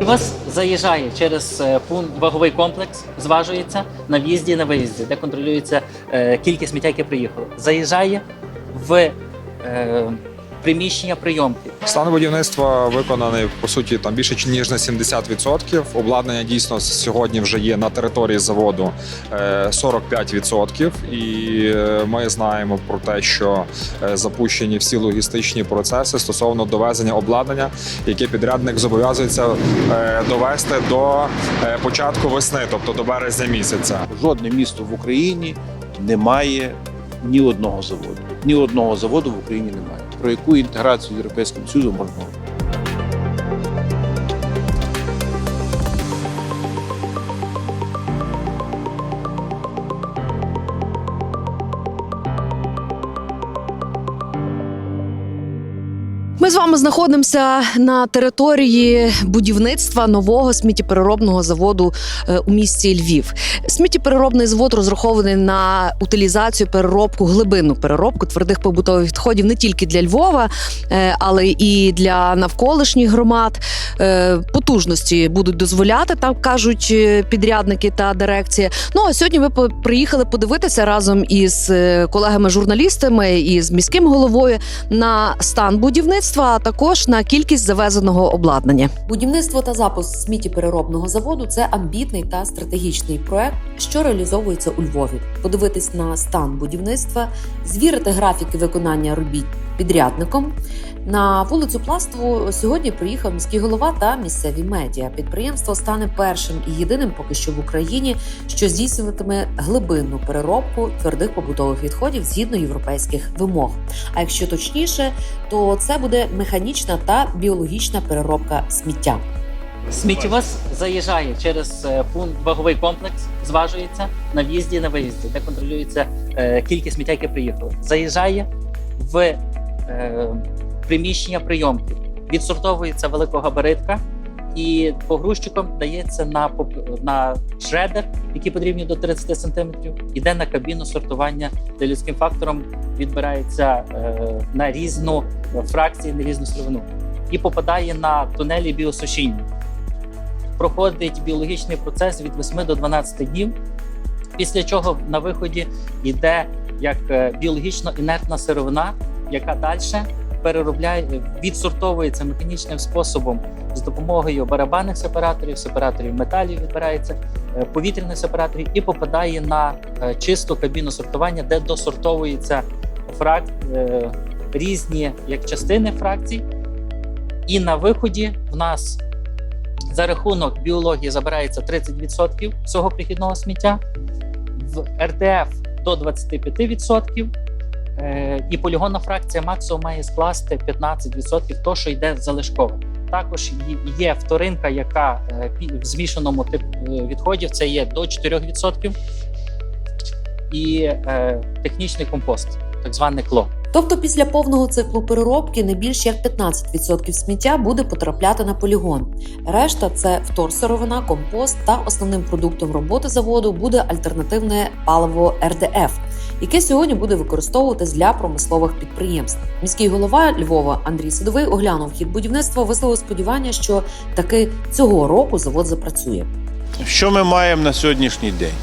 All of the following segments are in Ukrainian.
Вас заїжджає через е, пункт ваговий комплекс, зважується на в'їзді і на виїзді, де контролюється е, кількість сміття, яке приїхало. Заїжджає в е, приміщення прийомки. Стан будівництва виконаний по суті там більше ніж на 70%. Обладнання дійсно сьогодні вже є на території заводу е, 45%. І е, ми знаємо про те, що е, запущені всі логістичні процеси стосовно довезення обладнання, яке підрядник зобов'язується е, довести до е, початку весни, тобто до березня місяця. Жодне місто в Україні не має ні одного заводу. Ні одного заводу в Україні немає. Про яку інтеграцію з Європейським Союзом можна говорити? Ми з вами знаходимося на території будівництва нового сміттєпереробного заводу е, у місті Львів. Сміттєпереробний завод розрахований на утилізацію, переробку, глибинну переробку твердих побутових відходів не тільки для Львова, е, але і для навколишніх громад. Е, Потужності будуть дозволяти, так кажуть підрядники та дирекція. Ну а сьогодні ми приїхали подивитися разом із колегами-журналістами і з міським головою на стан будівництва, а також на кількість завезеного обладнання. Будівництво та запуск сміттєпереробного заводу це амбітний та стратегічний проект, що реалізовується у Львові. Подивитись на стан будівництва, звірити графіки виконання робіт підрядником. На вулицю Пластову сьогодні приїхав міський голова та місцеві медіа. Підприємство стане першим і єдиним поки що в Україні, що здійснюватиме глибинну переробку твердих побутових відходів згідно європейських вимог. А якщо точніше, то це буде механічна та біологічна переробка сміття. Сміттєвоз заїжджає через е, пункт ваговий комплекс, зважується на в'їзді на виїзді, де контролюється е, кількість сміття, яке приїхало. Заїжджає в приміщення прийомки, відсортовується великогабаритка і погрузчиком дається на, на шредер, який потрібні до 30 см, іде на кабіну сортування, де людським фактором відбирається е, на різну фракцію, на різну сировину і попадає на тунелі біосушіння. Проходить біологічний процес від 8 до 12 днів, після чого на виході йде як е, біологічно інертна сировина, яка далі переробляє, відсортовується механічним способом з допомогою барабанних сепараторів, сепараторів металів відбирається, е, повітряних сепараторів і попадає на е, чисту кабіну сортування, де досортовуються фрак... е, різні як частини фракцій. І на виході в нас за рахунок біології забирається 30% всього прихідного сміття, в РДФ до 25%, е, і полігонна фракція максимум має скласти 15% того, що йде залишково. Також є- вторинка, яка е, в змішаному типу відходів це є до 4%, і е, технічний компост, так зване кло. Тобто, після повного циклу переробки не більш як 15% сміття буде потрапляти на полігон. Решта це вторсировина, компост та основним продуктом роботи заводу буде альтернативне паливо РДФ, яке сьогодні буде використовуватись для промислових підприємств. Міський голова Львова Андрій Садовий оглянув хід будівництва, висловив сподівання, що таки цього року завод запрацює. Що ми маємо на сьогоднішній день?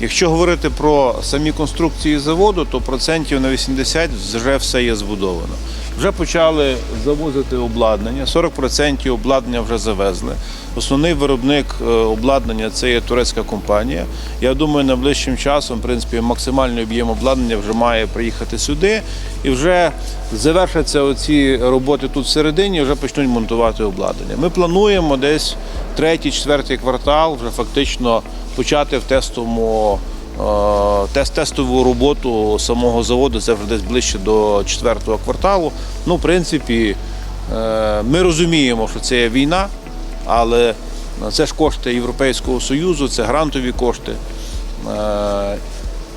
Якщо говорити про самі конструкції заводу, то процентів на 80 вже все є збудовано. Вже почали завозити обладнання, 40% обладнання вже завезли. Основний виробник е, обладнання це є турецька компанія. Я думаю, найближчим часом, в принципі, максимальний об'єм обладнання вже має приїхати сюди і вже завершаться оці роботи тут всередині, вже почнуть монтувати обладнання. Ми плануємо десь третій, четвертий квартал вже фактично почати в тестовому е, тест, тестову роботу самого заводу. Це вже десь ближче до четвертого кварталу. Ну, в принципі, е, ми розуміємо, що це є війна, але це ж кошти Європейського Союзу, це грантові кошти. Е,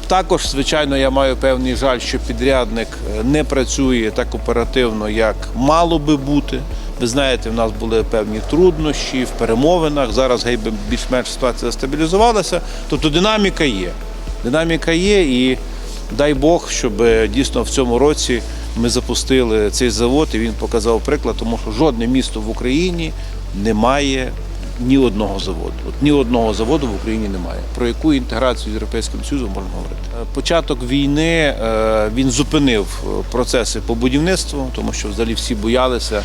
Також, звичайно, я маю певний жаль, що підрядник е, не працює так оперативно, як мало би бути. Ви знаєте, в нас були певні труднощі в перемовинах. Зараз гей, би більш-менш ситуація стабілізувалася. Тобто динаміка є. Динаміка є, і дай Бог, щоб е, дійсно в цьому році ми запустили цей завод, і він показав приклад, тому що жодне місто в Україні не має ні одного заводу. От ні одного заводу в Україні немає. Про яку інтеграцію з Європейським Союзом можна говорити? Е, Початок війни е, він зупинив е, процеси по будівництву, тому що взагалі всі боялися.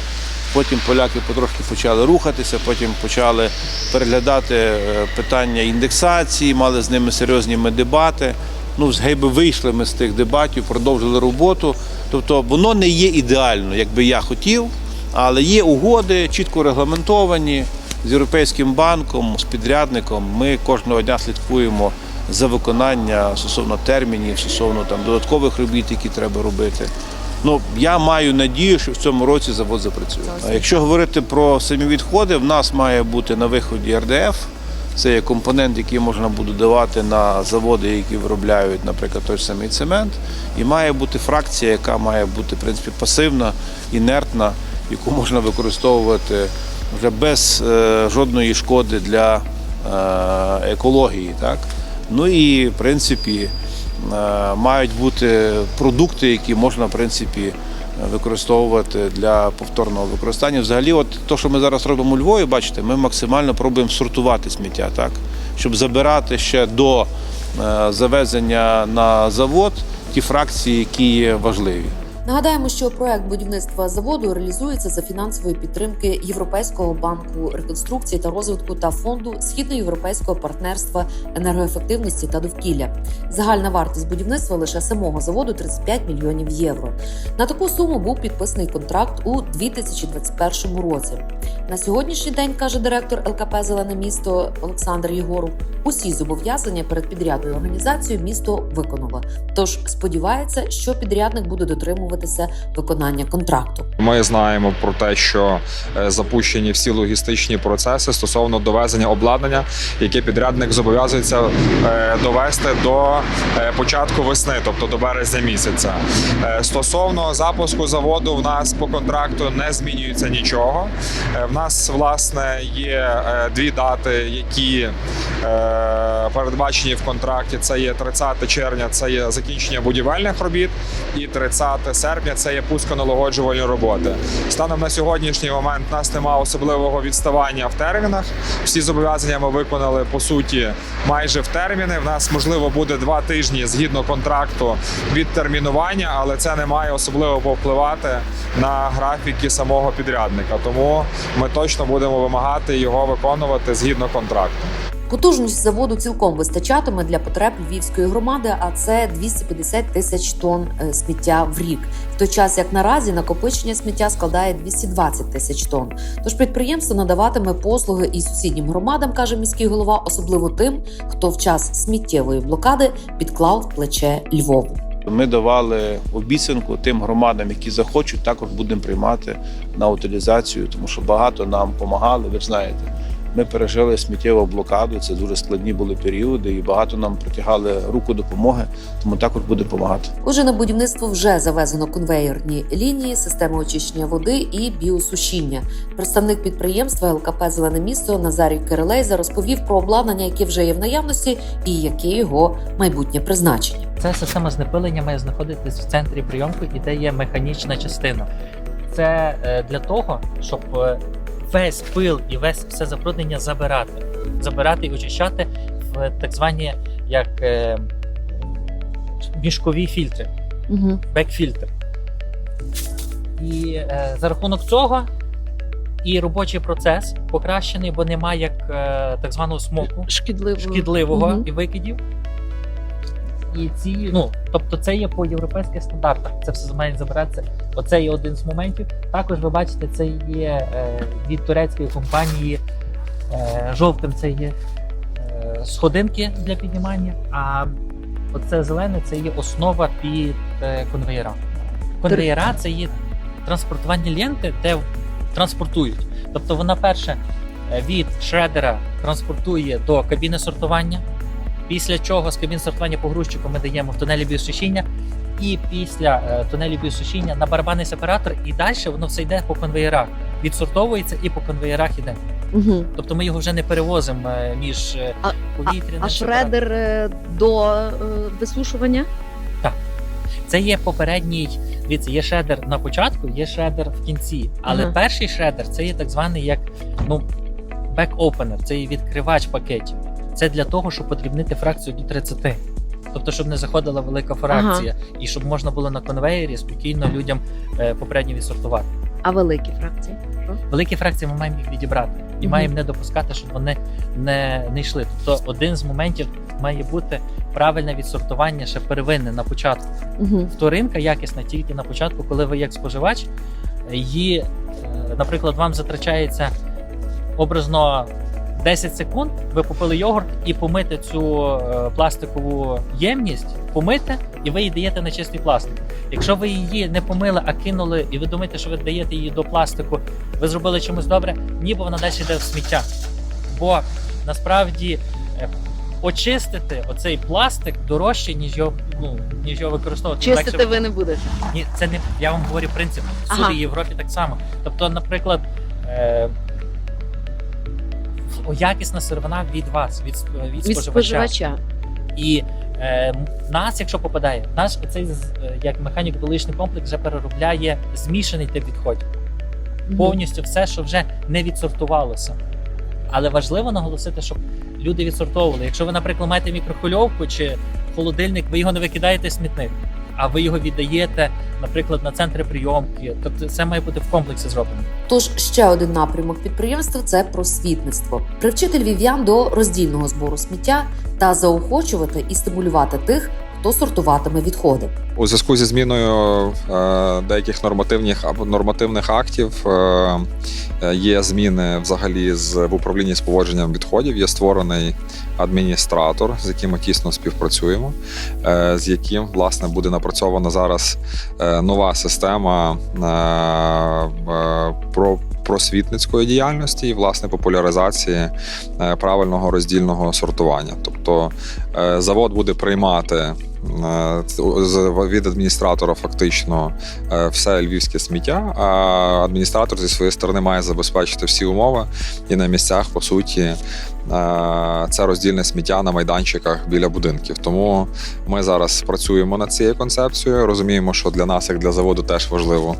Потім поляки потрошки почали рухатися, потім почали переглядати питання індексації, мали з ними серйозні дебати. Ну, з вийшли ми з тих дебатів, продовжили роботу. Тобто воно не є ідеально, як би я хотів, але є угоди, чітко регламентовані з Європейським банком, з підрядником. Ми кожного дня слідкуємо за виконання стосовно термінів, стосовно там додаткових робіт, які треба робити. Ну, я маю надію, що в цьому році завод запрацює. А якщо говорити про самі відходи, в нас має бути на виході РДФ. Це є компонент, який можна буде давати на заводи, які виробляють, наприклад, той самий цемент. І має бути фракція, яка має бути в принципі пасивна, інертна, яку можна використовувати вже без е, жодної шкоди для е, екології. Так? Ну і в принципі е, мають бути продукти, які можна в принципі використовувати для повторного використання. Взагалі, от те, що ми зараз робимо у Львові, бачите, ми максимально пробуємо сортувати сміття, так, щоб забирати ще до завезення на завод ті фракції, які є важливі. Нагадаємо, що проект будівництва заводу реалізується за фінансової підтримки Європейського банку реконструкції та розвитку та фонду східноєвропейського партнерства енергоефективності та довкілля. Загальна вартість будівництва лише самого заводу 35 мільйонів євро. На таку суму був підписаний контракт у 2021 році. На сьогоднішній день каже директор ЛКП Зелене місто Олександр Єгоров. Усі зобов'язання перед підрядною організацією місто виконало. Тож сподівається, що підрядник буде дотримуватися виконання контракту. Ми знаємо про те, що е, запущені всі логістичні процеси стосовно довезення обладнання, яке підрядник зобов'язується е, довести до е, початку весни, тобто до березня місяця. Стосовно запуску заводу, в нас по контракту не змінюється нічого. В нас власне є е, дві дати, які е, передбачені в контракті. Це є 30 червня, це є закінчення будівельних робіт, і 30 серпня це є пусконалагоджувальні роботи. Станом на сьогоднішній момент у нас немає особливого відставання в термінах. Всі зобов'язання ми виконали по суті майже в терміни. В нас можливо буде два тижні згідно контракту від термінування, але це не має особливо повпливати на графіки самого підрядника. Тому ми точно будемо вимагати його виконувати згідно контракту. Потужність заводу цілком вистачатиме для потреб львівської громади, а це 250 тисяч тонн е, сміття в рік. В той час як наразі накопичення сміття складає 220 тисяч тонн. Тож підприємство надаватиме послуги і сусіднім громадам, каже міський голова, особливо тим, хто в час сміттєвої блокади підклав плече Львову. Ми давали обіцянку тим громадам, які захочуть, також будемо приймати на утилізацію, тому що багато нам допомагали. Ви ж знаєте, ми пережили сміттєву блокаду. Це дуже складні були періоди, і багато нам протягали руку допомоги, тому також буде допомагати. Отже, на будівництво вже завезено конвейерні лінії, системи очищення води і біосушіння. Представник підприємства ЛКП Зелене місто Назарій Кирилейза розповів про обладнання, яке вже є в наявності, і яке його майбутнє призначення. Ця система знепилення має знаходитись в центрі прийомки, і де є механічна частина. Це е, для того, щоб е, весь пил і весь все забруднення забирати, забирати і очищати в так звані як е, мішкові фільтри, Угу. бекфільтр. І е, за рахунок цього і робочий процес покращений, бо немає як е, так званого смоку Шкідливо. шкідливого Мгм. і викидів. І ці, ну, тобто це є по європейських стандартах. Це все має забиратися. Оце є один з моментів. Також ви бачите, це є е, від турецької компанії. Е, жовтим це є е, сходинки для піднімання, а оце зелене це є основа під е, конвеєра. Конвеєра це є транспортувальні ленти, де транспортують. Тобто вона перше е, від шредера транспортує до кабіни сортування. Після чого з кабін сортування погрузчику ми даємо в тунелі біосушіння. І після е, тунелі біосушіння на барабанний сепаратор, і далі воно все йде по конвеєрах. Відсортовується і по конвеєрах іде. Угу. Тобто ми його вже не перевозимо е, між е, А- повітряним. А сепаратором. шредер до висушування? Це є попередній. Дивіться, є шредер на початку, є шредер в кінці. Але Ага. перший шредер це є так званий як ну бек-опенер, це є відкривач пакетів. Це для того, щоб подрібнити фракцію до 30. Тобто, щоб не заходила велика фракція, і щоб можна було на конвеєрі спокійно людям е, попередньо відсортувати. А великі фракції? Що? Великі фракції ми маємо їх відібрати і Мгм. маємо не допускати, щоб вони не, не йшли. Тобто, один з моментів має бути правильне відсортування ще первинне на початку. Угу. Вторинка якісна тільки на початку, коли ви як споживач її, е, наприклад, вам затрачається образно 10 секунд. Ви купили йогурт і помити цю е, пластикову ємність, помити, і ви її даєте на чистий пластик. Якщо ви її не помили, а кинули, і ви думаєте, що ви даєте її до пластику, ви зробили чимось добре, ніби вона далі йде в сміття. Бо насправді е, очистити оцей пластик дорожче, ніж його, ну, ніж його використовувати. Чистити Легше- ви не будете. ні, це не я вам говорю принцип. Всюди Ага. Європі так само. Тобто, наприклад, е, якісна сировина від вас, від, від, Від споживача. І е, нас, якщо попадає, наш цей е, як механіко-біологічний комплекс вже переробляє змішаний тип відходів. Повністю все, що вже не відсортувалося. Але важливо наголосити, щоб люди відсортовували. Якщо ви, наприклад, маєте мікрохвильовку чи холодильник, ви його не викидаєте в смітник, а ви його віддаєте, наприклад, на центри прийомки. Тобто це має бути в комплексі зроблено. Тож ще один напрямок підприємства це просвітництво. Привчити львів'ян до роздільного збору сміття та заохочувати і стимулювати тих, хто сортуватиме відходи. У зв'язку зі зміною е, деяких нормативних або нормативних актів е, є зміни взагалі з в управлінні з поводженням відходів. Є створений адміністратор, з яким ми тісно співпрацюємо, е, з яким власне буде напрацьована зараз е, нова система е, е, про. Просвітницької діяльності і власне популяризації е, правильного роздільного сортування. Тобто е, завод буде приймати е, від адміністратора фактично е, все львівське сміття. А адміністратор зі своєї сторони має забезпечити всі умови і на місцях, по суті, е, це роздільне сміття на майданчиках біля будинків. Тому ми зараз працюємо над цією концепцією. Розуміємо, що для нас, як для заводу, теж важливо,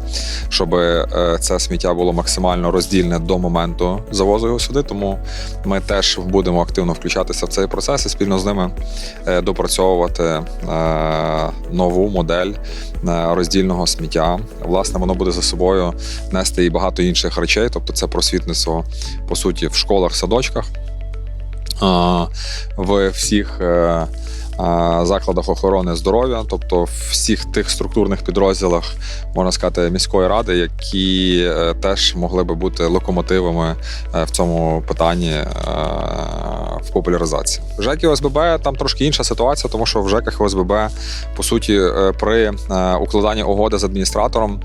щоб е, це сміття було максимально роздільне до моменту завозу його сюди. Тому ми теж будемо активно включатися в цей процес і спільно з ними е, допрацьовувати е, нову модель е, роздільного сміття. Власне, воно буде за собою нести і багато інших речей, тобто це просвітництво по суті в школах, садочках, в всіх. Закладах охорони здоров'я, тобто всіх тих структурних підрозділах, можна сказати, міської ради, які е, теж могли би бути локомотивами е, в цьому питанні е, в популяризації. В ЖЕКі ОСББ там трошки інша ситуація, тому що в ЖЕКах ОСББ по суті при укладанні угоди з адміністратором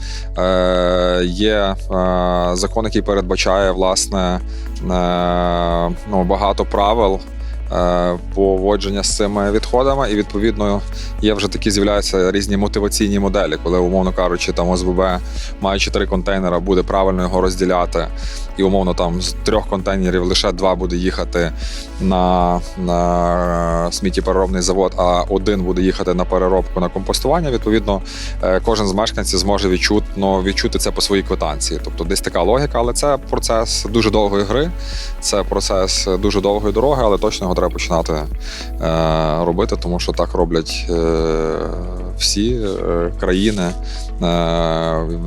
є закон, який передбачає власне ну, багато правил. Е, Поводження з цими відходами, і відповідно є вже такі з'являються різні мотиваційні моделі, коли, умовно кажучи, там ОСББ маючи три контейнера, буде правильно його розділяти, і умовно там з трьох контейнерів лише два буде їхати на, на сміттєпереробний завод, а один буде їхати на переробку на компостування. Відповідно, е, кожен з мешканців зможе відчути, ну, відчути це по своїй квитанції. Тобто десь така логіка, але це процес дуже довгої гри, це процес дуже довгої дороги, але точно його треба починати е, робити, тому що так роблять е, всі е, країни е,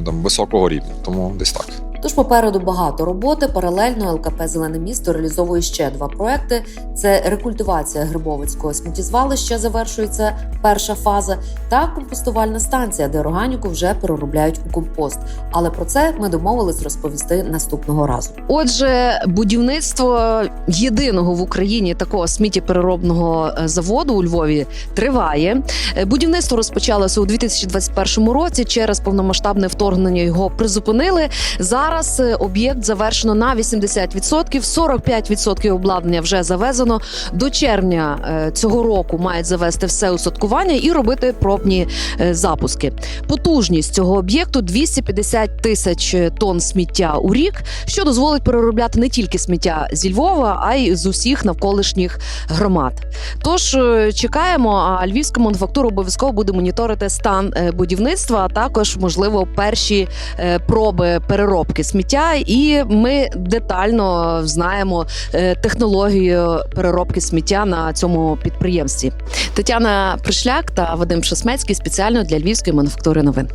там, високого рівня. Тому десь так. Тож попереду багато роботи. Паралельно ЛКП Зелене місто реалізовує ще два проекти: це рекультивація Грибовицького сміттєзвалища, завершується перша фаза, та компостувальна станція, де органіку вже переробляють у компост. Але про це ми домовились розповісти наступного разу. Отже, будівництво єдиного в Україні такого сміттєпереробного е, заводу у Львові триває. Е, Будівництво розпочалося у 2021 році. Через повномасштабне вторгнення його призупинили. Зараз е, об'єкт завершено на 80%, 45% обладнання вже завезено. До червня е, цього року мають завести все устаткування і робити пробні е, запуски. Потужність цього об'єкту 250 тисяч тонн сміття у рік, що дозволить переробляти не тільки сміття зі Львова, а й з усіх навколишніх громад. Тож чекаємо, а львівська мануфактура обов'язково буде моніторити стан будівництва, а також можливо перші проби переробки. Переробки сміття, і ми детально знаємо е, технологію переробки сміття на цьому підприємстві. Тетяна Пришляк та Вадим Шосмецький спеціально для львівської мануфактури новин.